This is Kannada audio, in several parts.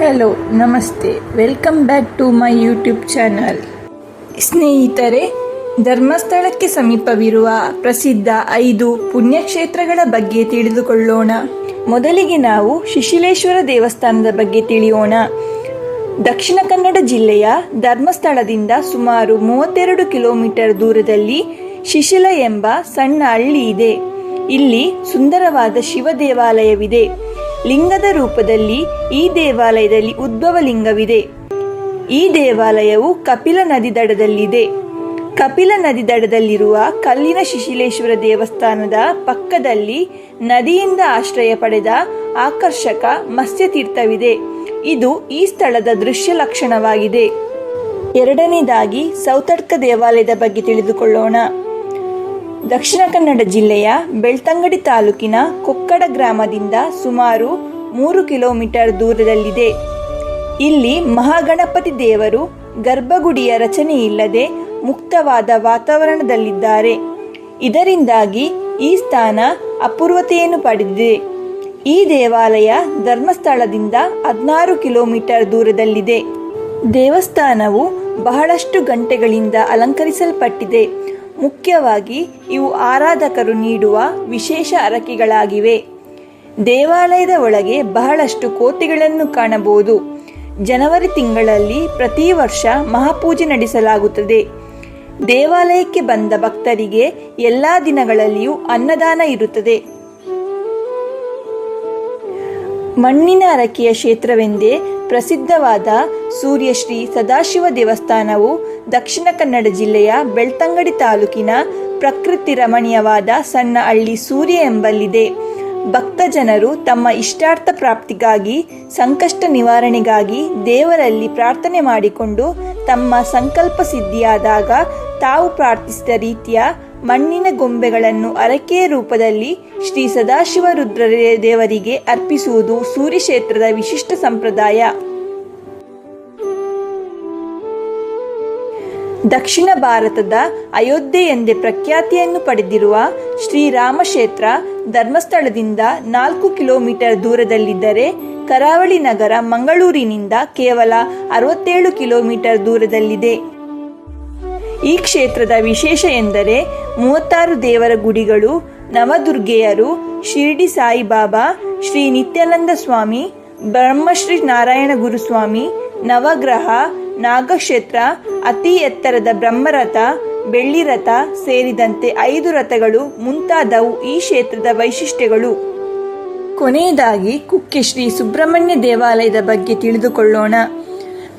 ಹಲೋ, ನಮಸ್ತೆ. Welcome back to my YouTube channel ಸ್ನೇಹಿತರೆ, ಧರ್ಮಸ್ಥಳಕ್ಕೆ ಸಮೀಪವಿರುವ ಪ್ರಸಿದ್ಧ ಐದು ಪುಣ್ಯಕ್ಷೇತ್ರಗಳ ಬಗ್ಗೆ ತಿಳಿದುಕೊಳ್ಳೋಣ. ಮೊದಲಿಗೆ ನಾವು ಶಿಶಿಲೇಶ್ವರ ದೇವಸ್ಥಾನದ ಬಗ್ಗೆ ತಿಳಿಯೋಣ. ದಕ್ಷಿಣ ಕನ್ನಡ ಜಿಲ್ಲೆಯ ಧರ್ಮಸ್ಥಳದಿಂದ ಸುಮಾರು ಮೂವತ್ತೆರಡು ಕಿಲೋಮೀಟರ್ ದೂರದಲ್ಲಿ ಶಿಶಿಲ ಎಂಬ ಸಣ್ಣ ಹಳ್ಳಿ ಇದೆ. ಇಲ್ಲಿ ಸುಂದರವಾದ ಶಿವ ದೇವಾಲಯವಿದೆ. ಲಿಂಗದ ರೂಪದಲ್ಲಿ ಈ ದೇವಾಲಯದಲ್ಲಿ ಉದ್ಭವ ಲಿಂಗವಿದೆ. ಈ ದೇವಾಲಯವು ಕಪಿಲ ನದಿ ದಡದಲ್ಲಿದೆ. ಕಪಿಲ ನದಿ ದಡದಲ್ಲಿರುವ ಕಲ್ಲಿನ ಶಿಶಿಲೇಶ್ವರ ದೇವಸ್ಥಾನದ ಪಕ್ಕದಲ್ಲಿ ನದಿಯಿಂದ ಆಶ್ರಯ ಪಡೆದ ಆಕರ್ಷಕ ಮತ್ಸ್ಯತೀರ್ಥವಿದೆ. ಇದು ಈ ಸ್ಥಳದ ದೃಶ್ಯ ಲಕ್ಷಣವಾಗಿದೆ. ಎರಡನೇದಾಗಿ ಸೌತಡ್ಕ ದೇವಾಲಯದ ಬಗ್ಗೆ ತಿಳಿದುಕೊಳ್ಳೋಣ. ದಕ್ಷಿಣ ಕನ್ನಡ ಜಿಲ್ಲೆಯ ಬೆಳ್ತಂಗಡಿ ತಾಲೂಕಿನ ಕೊಕ್ಕಡ ಗ್ರಾಮದಿಂದ ಸುಮಾರು ಮೂರು ಕಿಲೋಮೀಟರ್ ದೂರದಲ್ಲಿದೆ. ಇಲ್ಲಿ ಮಹಾಗಣಪತಿ ದೇವರು ಗರ್ಭಗುಡಿಯ ರಚನೆ ಇಲ್ಲದೆ ಮುಕ್ತವಾದ ವಾತಾವರಣದಲ್ಲಿದ್ದಾರೆ. ಇದರಿಂದಾಗಿ ಈ ಸ್ಥಾನ ಅಪೂರ್ವತೆಯನ್ನು ಪಡೆದಿದೆ. ಈ ದೇವಾಲಯ ಧರ್ಮಸ್ಥಳದಿಂದ ಹದಿನಾರು ಕಿಲೋಮೀಟರ್ ದೂರದಲ್ಲಿದೆ. ದೇವಸ್ಥಾನವು ಬಹಳಷ್ಟು ಗಂಟೆಗಳಿಂದ ಅಲಂಕರಿಸಲ್ಪಟ್ಟಿದೆ. ಮುಖ್ಯವಾಗಿ ಇವು ಆರಾಧಕರು ನೀಡುವ ವಿಶೇಷ ಹರಕೆಗಳಾಗಿವೆ ದೇವಾಲಯದ ಒಳಗೆ ಬಹಳಷ್ಟು ಕೋತಿಗಳನ್ನು ಕಾಣಬಹುದು. ಜನವರಿ ತಿಂಗಳಲ್ಲಿ ಪ್ರತಿ ವರ್ಷ ಮಹಾಪೂಜೆ ನಡೆಸಲಾಗುತ್ತದೆ. ದೇವಾಲಯಕ್ಕೆ ಬಂದ ಭಕ್ತರಿಗೆ ಎಲ್ಲಾ ದಿನಗಳಲ್ಲಿಯೂ ಅನ್ನದಾನ ಇರುತ್ತದೆ. ಮಣ್ಣಿನ ಅರಕೆಯ ಕ್ಷೇತ್ರವೆಂದೇ ಪ್ರಸಿದ್ಧವಾದ ಸೂರ್ಯಶ್ರೀ ಸದಾಶಿವ ದೇವಸ್ಥಾನವು ದಕ್ಷಿಣ ಕನ್ನಡ ಜಿಲ್ಲೆಯ ಬೆಳ್ತಂಗಡಿ ತಾಲೂಕಿನ ಪ್ರಕೃತಿ ರಮಣೀಯವಾದ ಸಣ್ಣ ಹಳ್ಳಿ ಸೂರ್ಯ ಎಂಬಲ್ಲಿದೆ. ಭಕ್ತ ಜನರು ತಮ್ಮ ಇಷ್ಟಾರ್ಥ ಪ್ರಾಪ್ತಿಗಾಗಿ, ಸಂಕಷ್ಟ ನಿವಾರಣೆಗಾಗಿ ದೇವರಲ್ಲಿ ಪ್ರಾರ್ಥನೆ ಮಾಡಿಕೊಂಡು ತಮ್ಮ ಸಂಕಲ್ಪ ಸಿದ್ಧಿಯಾದಾಗ ತಾವು ಪ್ರಾರ್ಥಿಸಿದ ರೀತಿಯ ಮಣ್ಣಿನ ಗೊಂಬೆಗಳನ್ನು ಅರಕೆಯ ರೂಪದಲ್ಲಿ ಶ್ರೀ ಸದಾಶಿವ ರುದ್ರ ದೇವರಿಗೆ ಅರ್ಪಿಸುವುದು ಸೂರ್ಯ ಕ್ಷೇತ್ರದ ವಿಶಿಷ್ಟ ಸಂಪ್ರದಾಯ. ದಕ್ಷಿಣ ಭಾರತದ ಅಯೋಧ್ಯೆ ಎಂದೇ ಪ್ರಖ್ಯಾತಿಯನ್ನು ಪಡೆದಿರುವ ಶ್ರೀರಾಮ ಕ್ಷೇತ್ರ ಧರ್ಮಸ್ಥಳದಿಂದ ನಾಲ್ಕು ಕಿಲೋಮೀಟರ್ ದೂರದಲ್ಲಿದ್ದರೆ ಕರಾವಳಿ ನಗರ ಮಂಗಳೂರಿನಿಂದ ಕೇವಲ ಅರವತ್ತೇಳು ಕಿಲೋಮೀಟರ್ ದೂರದಲ್ಲಿದೆ. ಈ ಕ್ಷೇತ್ರದ ವಿಶೇಷ ಎಂದರೆ ಮೂವತ್ತಾರು ದೇವರ ಗುಡಿಗಳು, ನವದುರ್ಗೆಯರು, ಶಿರ್ಡಿ ಸಾಯಿಬಾಬಾ, ಶ್ರೀ ನಿತ್ಯಾನಂದ ಸ್ವಾಮಿ, ಬ್ರಹ್ಮಶ್ರೀ ನಾರಾಯಣ ಗುರುಸ್ವಾಮಿ, ನವಗ್ರಹ, ನಾಗಕ್ಷೇತ್ರ, ಅತಿ ಎತ್ತರದ ಬ್ರಹ್ಮರಥ ಬೆಳ್ಳಿ ರಥ ಸೇರಿದಂತೆ ಐದು ರಥಗಳು ಮುಂತಾದವು ಈ ಕ್ಷೇತ್ರದ ವೈಶಿಷ್ಟ್ಯಗಳು. ಕೊನೆಯದಾಗಿ ಕುಕ್ಕೆ ಶ್ರೀ ಸುಬ್ರಹ್ಮಣ್ಯ ದೇವಾಲಯದ ಬಗ್ಗೆ ತಿಳಿದುಕೊಳ್ಳೋಣ.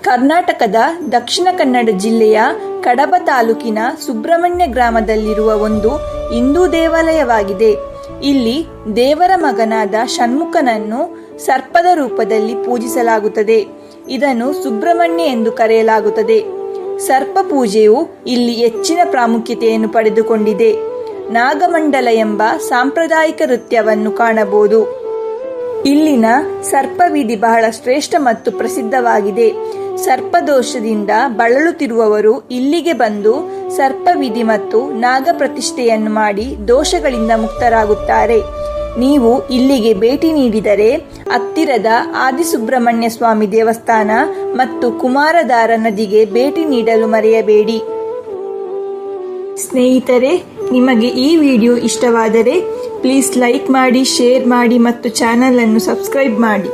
ಕರ್ನಾಟಕದ ದಕ್ಷಿಣ ಕನ್ನಡ ಜಿಲ್ಲೆಯ ಕಡಬ ತಾಲೂಕಿನ ಸುಬ್ರಹ್ಮಣ್ಯ ಗ್ರಾಮದಲ್ಲಿರುವ ಒಂದು ಹಿಂದೂ ದೇವಾಲಯವಾಗಿದೆ. ಇಲ್ಲಿ ದೇವರ ಮಗನಾದ ಷಣ್ಮುಖನನ್ನು ಸರ್ಪದ ರೂಪದಲ್ಲಿ ಪೂಜಿಸಲಾಗುತ್ತದೆ. ಇದನ್ನು ಸುಬ್ರಹ್ಮಣ್ಯ ಎಂದು ಕರೆಯಲಾಗುತ್ತದೆ. ಸರ್ಪ ಪೂಜೆಯು ಇಲ್ಲಿ ಹೆಚ್ಚಿನ ಪ್ರಾಮುಖ್ಯತೆಯನ್ನು ಪಡೆದುಕೊಂಡಿದೆ. ನಾಗಮಂಡಲ ಎಂಬ ಸಾಂಪ್ರದಾಯಿಕ ನೃತ್ಯವನ್ನು ಕಾಣಬಹುದು. ಇಲ್ಲಿನ ಸರ್ಪವಿಧಿ ಬಹಳ ಶ್ರೇಷ್ಠ ಮತ್ತು ಪ್ರಸಿದ್ಧವಾಗಿದೆ. ಸರ್ಪದೋಷದಿಂದ ಬಳಲುತ್ತಿರುವವರು ಇಲ್ಲಿಗೆ ಬಂದು ಸರ್ಪವಿಧಿ ಮತ್ತು ನಾಗ ಪ್ರತಿಷ್ಠೆಯನ್ನು ಮಾಡಿ ದೋಷಗಳಿಂದ ಮುಕ್ತರಾಗುತ್ತಾರೆ. ನೀವು ಇಲ್ಲಿಗೆ ಭೇಟಿ ನೀಡಿದರೆ ಹತ್ತಿರದ ಆದಿಸುಬ್ರಹ್ಮಣ್ಯ ಸ್ವಾಮಿ ದೇವಸ್ಥಾನ ಮತ್ತು ಕುಮಾರಧಾರ ನದಿಗೆ ಭೇಟಿ ನೀಡಲು ಮರೆಯಬೇಡಿ. ಸ್ನೇಹಿತರೆ, ನಿಮಗೆ ಈ ವಿಡಿಯೋ ಇಷ್ಟವಾದರೆ ಪ್ಲೀಸ್ ಲೈಕ್ ಮಾಡಿ, ಶೇರ್ ಮಾಡಿ ಮತ್ತು ಚಾನಲನ್ನು ಸಬ್ಸ್ಕ್ರೈಬ್ ಮಾಡಿ.